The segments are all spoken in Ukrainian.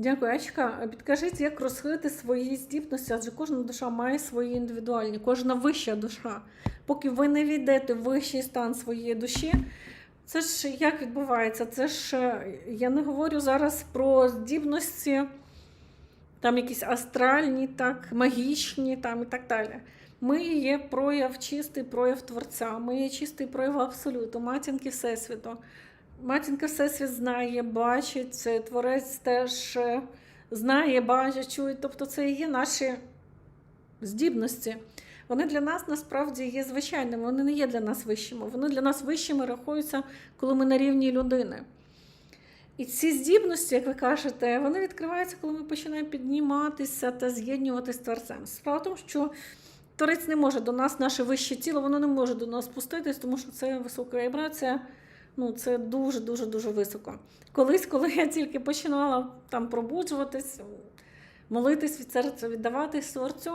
Дякую, Ачка. Підкажіть, як розкрити свої здібності, адже кожна душа має свої індивідуальні, кожна вища душа. Поки ви не війдете в вищий стан своєї душі, це ж як відбувається? Це ж е, я не говорю зараз про здібності, там якісь астральні, так, магічні там, і так далі. Ми є прояв, чистий прояв Творця, ми є чистий прояв Абсолюту, матінки Всесвіту. Матінка Всесвіт знає, бачить, творець теж е, знає, бачить, чує. Тобто це є наші здібності. Вони для нас насправді є звичайними, вони не є для нас вищими. Вони для нас вищими рахуються, коли ми на рівні людини. І ці здібності, як ви кажете, вони відкриваються, коли ми починаємо підніматися та з'єднуватися з творцем. Справа в тому, що творець не може до нас, наше вище тіло, воно не може до нас спуститись, тому що це висока вібрація. Ну, це дуже дуже високо. Колись, коли я тільки починала там пробуджуватись, молитись від серця, віддаватись творцю,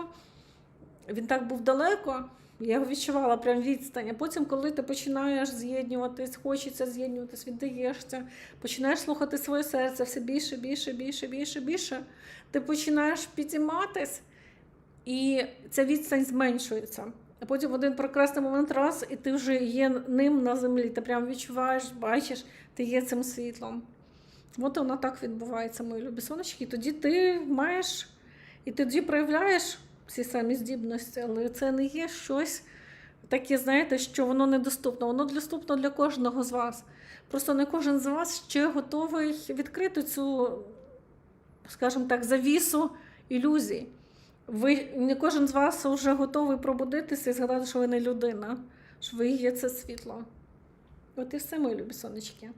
він так був далеко. Я його відчувала прям відстань. А потім, коли ти починаєш з'єднуватись, хочеться з'єднуватись, віддаєшся, починаєш слухати своє серце все більше, більше, більше, більше, більше, ти починаєш підійматись, і ця відстань зменшується. А потім в один прекрасний момент раз, і ти вже є ним на землі. Ти прям відчуваєш, бачиш, ти є цим світлом. От воно так відбувається, мої любі сонечки. І тоді ти маєш, і тоді проявляєш всі самі здібності, але це не є щось таке, знаєте, що воно недоступно. Воно доступно для кожного з вас. Просто не кожен з вас ще готовий відкрити цю, скажімо так, завісу ілюзій. Ви не кожен з вас вже готовий пробудитися і згадати, що ви не людина, що ви є це світло. От і все, мої любі сонечки.